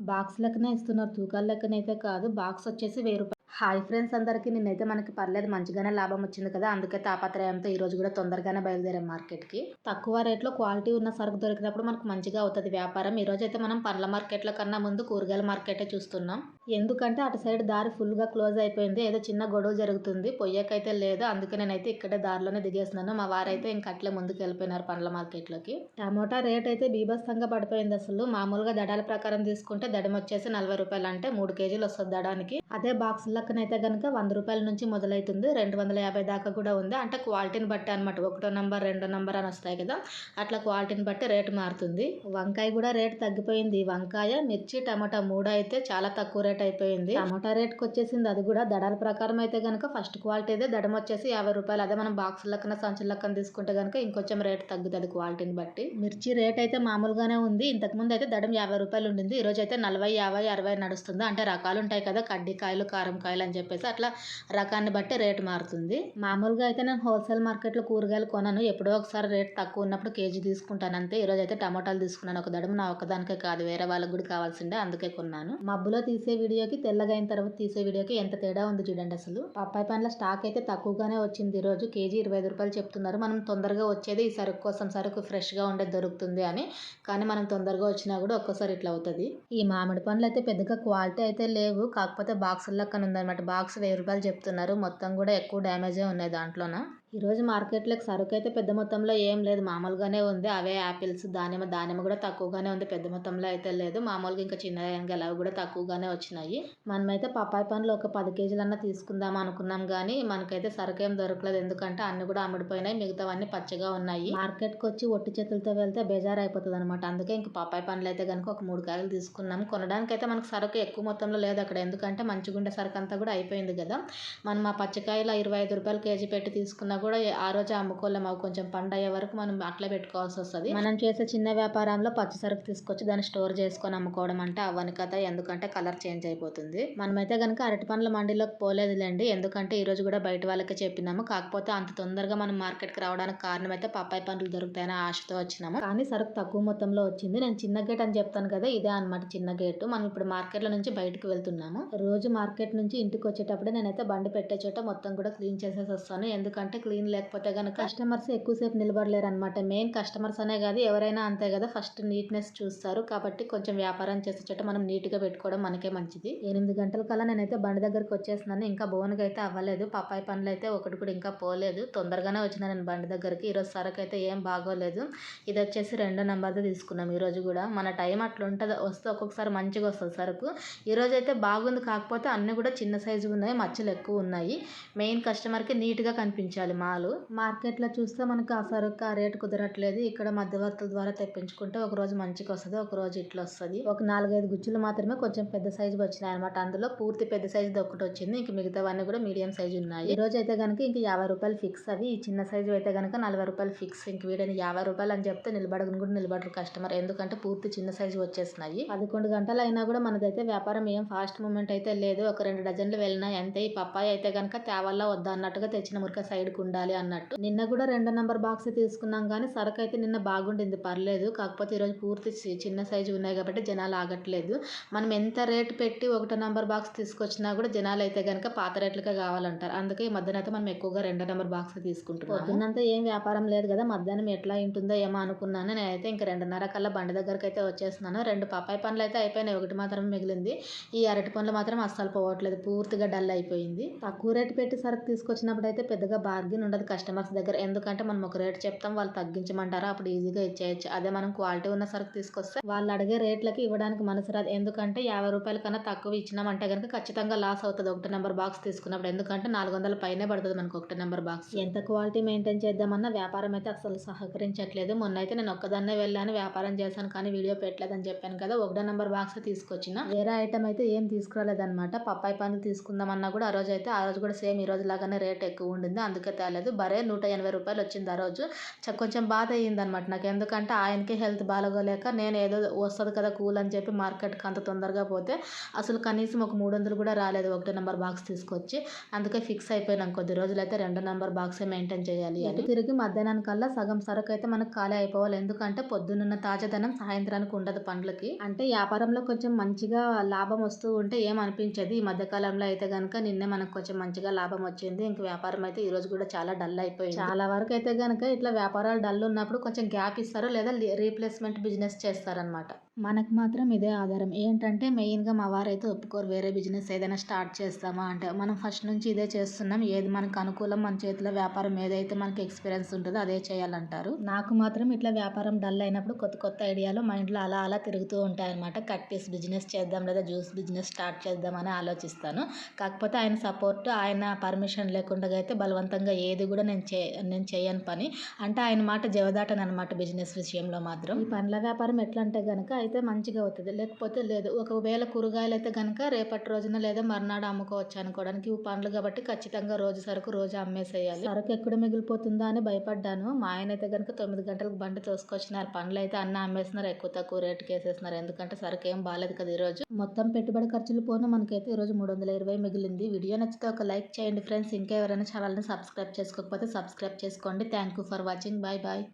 Box లెక్కనే ఇస్తున్నారు. తూకాల లెక్కనైతే కాదు. బాక్స్ వచ్చేసి వెయ్యి రూపాయలు. హాయ్ ఫ్రెండ్స్ అందరికీ. నిన్నైతే మనకి పర్లేదు మంచిగానే లాభం వచ్చింది కదా. అందుకే తాపత్రయంతో ఈ రోజు కూడా తొందరగానే బయలుదేరాం మార్కెట్కి. తక్కువ రేట్లో క్వాలిటీ ఉన్న సరుకు దొరికినప్పుడు మనకు మంచిగా అవుతుంది వ్యాపారం. ఈ రోజు అయితే మనం పండ్ల మార్కెట్ల కన్నా ముందు కూరగాయల మార్కెటే చూస్తున్నాం. ఎందుకంటే అటు సైడ్ దారి ఫుల్గా క్లోజ్ అయిపోయింది. ఏదో చిన్న గొడవ జరుగుతుంది. పొయ్యకైతే లేదు. అందుకే నేనైతే ఇక్కడే దారిలోనే దిగేస్తున్నాను. మా వారైతే ఇంక అట్లే ముందుకు వెళ్ళిపోయినారు పండ్ల మార్కెట్లోకి. టమోటా రేట్ అయితే బీభత్సంగా పడిపోయింది అసలు. మామూలుగా దడాల ప్రకారం తీసుకుంటే దడం వచ్చేసి నలభై రూపాయలు అంటే మూడు కేజీలు వస్తుంది దడానికి. అదే బాక్స్ లెక్కనైతే కనుక వంద రూపాయల నుంచి మొదలవుతుంది రెండు వందల యాభై దాకా కూడా ఉంది. అంటే క్వాలిటీని బట్టి అనమాట ఒకటో నంబర్ రెండో నంబర్ అని వస్తాయి కదా. అట్లా క్వాలిటీని బట్టి రేటు మారుతుంది. వంకాయ కూడా రేట్ తగ్గిపోయింది. వంకాయ మిర్చి టమాటా మూడు అయితే చాలా తక్కువ రేట్ అయిపోయింది. టమాటా రేట్కి వచ్చేసింది. అది కూడా దడాల ప్రకారం అయితే కనుక ఫస్ట్ క్వాలిటీ అయితే దడం వచ్చేసి యాభై రూపాయలు. అదే మనం బాక్స్ లెక్కన సంచుల లెక్కన తీసుకుంటే కనుక ఇంకొంచెం రేట్ తగ్గుతుంది క్వాలిటీని బట్టి. మిర్చి రేట్ అయితే మామూలుగానే ఉంది. ఇంతకు ముందు అయితే దడం యాభై రూపాయలు ఉండింది. ఈ రోజు అయితే నలభై యాభై అరవై నడుస్తుంది. అంటే రకాలు ఉంటాయి కదా. కడ్డీకాయలు కారం కాయలు. అని చెప్పేసి అట్లా రకాన్ని బట్టి రేటు మారుతుంది. మామూలుగా అయితే నేను హోల్సేల్ మార్కెట్లో కూరగాయలు కొనను. ఎప్పుడో ఒకసారి రేట్ తక్కువ ఉన్నప్పుడు కేజీ తీసుకుంటాను అంతే. ఈరోజు అయితే టమాటాలు తీసుకున్నాను. ఒక దడమ నా ఒక్కదానికే కాదు. వేరే వాళ్ళకి కూడా కావాల్సిందే అందుకే కొన్నాను. మబ్బులో తీసే వీడియోకి తెల్లగా అయిన తర్వాత తీసే వీడియోకి ఎంత తేడా ఉంది చూడండి అసలు. పప్పాయి పండ్ల స్టాక్ అయితే తక్కువగానే వచ్చింది ఈ రోజు. కేజీ ఇరవై ఐదు రూపాయలు చెప్తున్నారు. మనం తొందరగా వచ్చేది ఈ సరుకు కోసం సరుకు ఫ్రెష్గా ఉండేది దొరుకుతుంది అని. కానీ మనం తొందరగా వచ్చినా కూడా ఒక్కోసారి ఇట్లా అవుతుంది. ఈ మామిడి పండ్లు అయితే పెద్దగా క్వాలిటీ అయితే లేవు. కాకపోతే బాక్సుల లెక్కన ఉందన్నమాట. బాక్స్ వెయ్యి రూపాయలు చెప్తున్నారు. మొత్తం కూడా ఎక్కువ డ్యామేజే ఉన్నాయి దాంట్లోన? ఈరోజు మార్కెట్లోకి సరుకు అయితే పెద్ద మొత్తంలో ఏం లేదు. మామూలుగానే ఉంది. అవే యాపిల్స్ దానిమ్మ దానిమ్మ కూడా తక్కువగానే ఉంది. పెద్ద మొత్తంలో అయితే లేదు. మామూలుగా ఇంకా చిన్న ఎంగలు అవి కూడా తక్కువగానే వచ్చినాయి. మనమైతే పప్పాయి పండ్లు ఒక పది కేజీలన్నా తీసుకుందాం అనుకున్నాం కానీ మనకైతే సరుకు ఏం దొరకలేదు. ఎందుకంటే అన్ని కూడా అమ్ముడిపోయినాయి. మిగతావన్నీ పచ్చగా ఉన్నాయి. మార్కెట్కి వచ్చి ఒట్టి చేతులతో వెళ్తే బేజారు అయిపోతుంది అనమాట అందుకే ఇంక పప్పాయి పండ్లు అయితే కనుక ఒక మూడు కాయలు తీసుకున్నాం. కొనడానికి అయితే మనకు సరుకు ఎక్కువ మొత్తంలో లేదు అక్కడ. ఎందుకంటే మంచిగుండే సరుకు అంతా కూడా అయిపోయింది కదా. మనం ఆ పచ్చకాయలు ఇరవై ఐదు రూపాయలు కేజీ పెట్టి తీసుకున్నా కూడా ఆ రోజు అమ్ముకోలేము అవి కొంచెం పండు అయ్యే వరకు మనం అట్లే పెట్టుకోవాల్సి వస్తుంది. మనం చేసే చిన్న వ్యాపారంలో పచ్చి సరుకు తీసుకొచ్చి దాన్ని స్టోర్ చేసుకొని అమ్ముకోవడం అంటే అవ్వని కథ. ఎందుకంటే కలర్ చేంజ్ అయిపోతుంది. మనమైతే కనుక అరటి పండ్ల మండీలోకి పోలేదులేండి. ఎందుకంటే ఈ రోజు కూడా బయట వాళ్ళకి చెప్పినాము. కాకపోతే అంత తొందరగా మనం మార్కెట్కి రావడానికి కారణం అయితే పప్పాయి పండ్లు దొరుకుతాయని ఆశతో వచ్చినాము. కానీ సరుకు తక్కువ మొత్తంలో వచ్చింది. నేను చిన్న గేట్ అని చెప్తాను కదా ఇదే అనమాట చిన్న గేటు. మనం ఇప్పుడు మార్కెట్లో నుంచి బయటకు వెళ్తున్నాము. రోజు మార్కెట్ నుంచి ఇంటికి వచ్చేటప్పుడు నేనైతే బండి పెట్టే చోట మొత్తం కూడా క్లీన్ చేసేసి వస్తాను. ఎందుకంటే క్లీన్ లేకపోతే కనుక కస్టమర్స్ ఎక్కువసేపు నిలబడలేరు అనమాట మెయిన్ కస్టమర్స్ అనే కాదు ఎవరైనా అంతే కదా ఫస్ట్ నీట్నెస్ చూస్తారు. కాబట్టి కొంచెం వ్యాపారం చేసే చోట మనం నీట్గా పెట్టుకోవడం మనకే మంచిది. ఎనిమిది గంటల కల్లా నేనైతే బండి దగ్గరికి వచ్చేస్తున్నాను. ఇంకా బోన్కి అయితే అవ్వలేదు. పప్పాయి పండ్లు అయితే ఒకటి కూడా ఇంకా పోలేదు. తొందరగానే వచ్చిన నేను బండి దగ్గరికి. ఈరోజు సరుకు అయితే ఏం బాగోలేదు. ఇది వచ్చేసి రెండో నెంబర్ది తీసుకున్నాం ఈరోజు కూడా. మన టైం అట్లా ఉంటుంది. వస్తే ఒక్కొక్కసారి మంచిగా వస్తుంది సరుకు. ఈరోజు అయితే బాగుంది. కాకపోతే అన్నీ కూడా చిన్న సైజు ఉన్నాయి. మచ్చలు ఎక్కువ ఉన్నాయి. మెయిన్ కస్టమర్కి నీట్గా కనిపించాలి. మాలు మార్కెట్లో చూస్తే మనకు ఆ సరుకు ఆ రేటు కుదరట్లేదు. ఇక్కడ మధ్యవర్తుల ద్వారా తెప్పించుకుంటే ఒక రోజు మంచిగా వస్తుంది ఒక రోజు ఇట్లా వస్తుంది. ఒక నాలుగైదు గుచ్చులు మాత్రమే కొంచెం పెద్ద సైజు వచ్చినాయి అనమాట అందులో పూర్తి పెద్ద సైజు ఒకటి వచ్చింది. ఇంక మిగతావన్నీ కూడా మీడియం సైజు ఉన్నాయి. ఈ రోజు అయితే కనుక ఇంక యాభై రూపాయలు ఫిక్స్ అవి. ఈ చిన్న సైజు అయితే కనుక నలభై రూపాయలు ఫిక్స్. ఇంక వీడని యాభై రూపాయలు అని చెప్తే నిలబడకుండా కూడా నిలబడరు కస్టమర్. ఎందుకంటే పూర్తి చిన్న సైజు వచ్చేసినాయి పదకొండు గంటలు అయినా కూడా మనదైతే వ్యాపారం ఏం ఫాస్ట్ మూమెంట్ అయితే లేదు. ఒక రెండు డజన్లు వెళ్ళినాయి అంతే ఈ పప్పాయి అయితే కనుక తేవల్లా వద్దా అన్నట్టుగా తెచ్చిన మురక సైడ్కి ఉండాలి అన్నట్టు. నిన్న కూడా రెండో నెంబర్ బాక్స్ తీసుకున్నాం కానీ సరుకు అయితే నిన్న బాగుండింది. పర్లేదు. కాకపోతే ఈరోజు పూర్తి చి- చిన్న సైజు ఉన్నాయి కాబట్టి జనాలు ఆగట్లేదు. మనం ఎంత రేటు పెట్టి ఒకటో నెంబర్ బాక్స్ తీసుకొచ్చినా కూడా జనాలు అయితే కనుక పాత రేట్లకే కావాలంటారు. అందుకే ఈ మధ్యన అయితే మనం ఎక్కువగా రెండో నెంబర్ బాక్స్ తీసుకుంటున్నాం పొద్దున్నంతా ఏం వ్యాపారం లేదు కదా. మధ్యాహ్నం ఎట్లా ఉంటుందో ఏమో అనుకున్నాను. నేనైతే ఇంక రెండున్నర కల్లా బండి దగ్గరకు అయితే వచ్చేస్తున్నాను. రెండు పప్పాయి పండ్లు అయితే అయిపోయినాయి. ఒకటి మాత్రం మిగిలింది. ఈ అరటి పండ్లు మాత్రం అస్సలు పోవట్లేదు. పూర్తిగా డల్ అయిపోయింది. తక్కువ రేటు పెట్టి సరుకు తీసుకొచ్చినప్పుడు అయితే పెద్దగా బార్గెన్ ఉండదు కస్టమర్స్ దగ్గర. ఎందుకంటే మనం ఒక రేట్ చెప్తాం వాళ్ళు తగ్గించమంటారా? అప్పుడు ఈజీగా ఇచ్చేయచ్చు. అదే మనం క్వాలిటీ ఉన్న సరుకు తీసుకొస్తే వాళ్ళు అడిగే రేట్లకి ఇవ్వడానికి మనసు రాదు. ఎందుకంటే యాభై రూపాయల కన్నా తక్కువ ఇచ్చినామంటే కనుక ఖచ్చితంగా లాస్ అవుతుంది ఒకటి నెంబర్ బాక్స్ తీసుకున్నప్పుడు. ఎందుకంటే నాలుగు వందల పైనే పడుతుంది మనకు ఒకటి నెంబర్ బాక్స్. ఎంత క్వాలిటీ మెయింటైన్ చేద్దామన్నా వ్యాపారం అయితే అసలు సహకరించట్లేదు. మొన్న అయితే నేను ఒక్కదాన్నే వెళ్ళాను వ్యాపారం చేశాను కానీ వీడియో పెట్టలేదని చెప్పాను కదా. ఒకటో నెంబర్ బాక్స్ తీసుకొచ్చిన వేరే ఐటమ్ అయితే ఏం తీసుకురాలేదన్నమాట. పప్పాయి పని తీసుకుందామన్నా కూడా ఆ రోజు అయితే ఆ రోజు కూడా సేమ్ ఈ రోజు లాగానే రేట్ ఎక్కువ ఉండింది. అందుకే కాలేదు బరే నూట ఎనభై రూపాయలు వచ్చింది ఆ రోజు. చ- కొంచెం బాధ అయ్యింది అనమాట నాకు. ఎందుకంటే ఆయనకి హెల్త్ బాగోలేక నేను ఏదో వస్తుంది కదా కూల్ అని చెప్పి మార్కెట్కి అంత తొందరగా పోతే అసలు కనీసం ఒక మూడు వందలు కూడా రాలేదు ఒకటో నెంబర్ బాక్స్ తీసుకొచ్చి. అందుకే ఫిక్స్ అయిపోయినాం కొద్ది రోజులు అయితే రెండో నెంబర్ బాక్సే మెయింటైన్ చేయాలి అని. తిరిగి మధ్యాహ్నం కల్లా సగం సరుకు అయితే మనకు ఖాళీ అయిపోవాలి. ఎందుకంటే పొద్దున్న తాజాదనం సాయంత్రానికి ఉండదు పండ్లకి. అంటే వ్యాపారంలో కొంచెం మంచిగా లాభం వస్తూ ఉంటే ఏమనిపించదు ఈ మధ్యకాలంలో అయితే కనుక నిన్నే మనకు కొంచెం మంచిగా లాభం వచ్చింది. ఇంక వ్యాపారం అయితే ఈరోజు కూడా చాలా డల్ అయిపోయింది చాలా వరకు అయితే కనుక ఇట్లా వ్యాపారాలు డల్ ఉన్నప్పుడు కొంచెం గ్యాప్ ఇస్తారు లేదా రీప్లేస్మెంట్ బిజినెస్ చేస్తారనమాట మనకు మాత్రం ఇదే ఆధారం. ఏంటంటే మెయిన్గా మా వారైతే ఒప్పుకోరు వేరే బిజినెస్ ఏదైనా స్టార్ట్ చేస్తామా అంటే మనం ఫస్ట్ నుంచి ఇదే చేస్తున్నాం. ఏది మనకు అనుకూలం మన చేతిలో వ్యాపారం ఏదైతే మనకి ఎక్స్పీరియన్స్ ఉంటుందో అదే చేయాలంటారు. నాకు మాత్రం ఇట్లా వ్యాపారం డల్ అయినప్పుడు కొత్త కొత్త ఐడియాలు మైండ్లో అలా అలా తిరుగుతూ ఉంటాయన్నమాట. కట్ పీస్ బిజినెస్ చేద్దాం లేదా జ్యూస్ బిజినెస్ స్టార్ట్ చేద్దామని ఆలోచిస్తాను. కాకపోతే ఆయన సపోర్ట్ ఆయన పర్మిషన్ లేకుండా అయితే బలవంతంగా ఏది కూడా నేను చే నేను చేయను పని. అంటే ఆయన మాట జవదాటను అనమాట బిజినెస్ విషయంలో మాత్రం. ఈ పండ్ల వ్యాపారం ఎట్లా అంటే కనుక అయితే మంచిగా అవుతుంది. లేకపోతే లేదు ఒకవేళ కూరగాయలు అయితే కనుక రేపటి రోజున లేదా మర్నాడు అమ్ముకోవచ్చు అనుకోవడానికి ఇవి పండ్లు కాబట్టి ఖచ్చితంగా రోజు సరుకు రోజు అమ్మేసేయాలి. సరుకు ఎక్కడ మిగిలిపోతుందా అని భయపడ్డాను. మా ఆయన అయితే కనుక తొమ్మిది గంటలకు బండి తోసుకొచ్చినారు. పండ్లు అయితే అన్న అమ్మేస్తున్నారు ఎక్కువ తక్కువ రేటుకి వేసేస్తున్నారు ఎందుకంటే సరుకు ఏం బాగాలేదు కదా ఈరోజు. మొత్తం పెట్టుబడి ఖర్చులు పోను. మనకైతే ఈరోజు మూడు వందల ఇరవై మిగిలింది. వీడియో నచ్చితే ఒక లైక్ చేయండి ఫ్రెండ్స్. ఇంకా ఎవరైనా ఛానల్ని సబ్స్క్రైబ్ చేసుకోకపోతే సబ్స్క్రైబ్ చేసుకోండి. Thank you for watching. Bye bye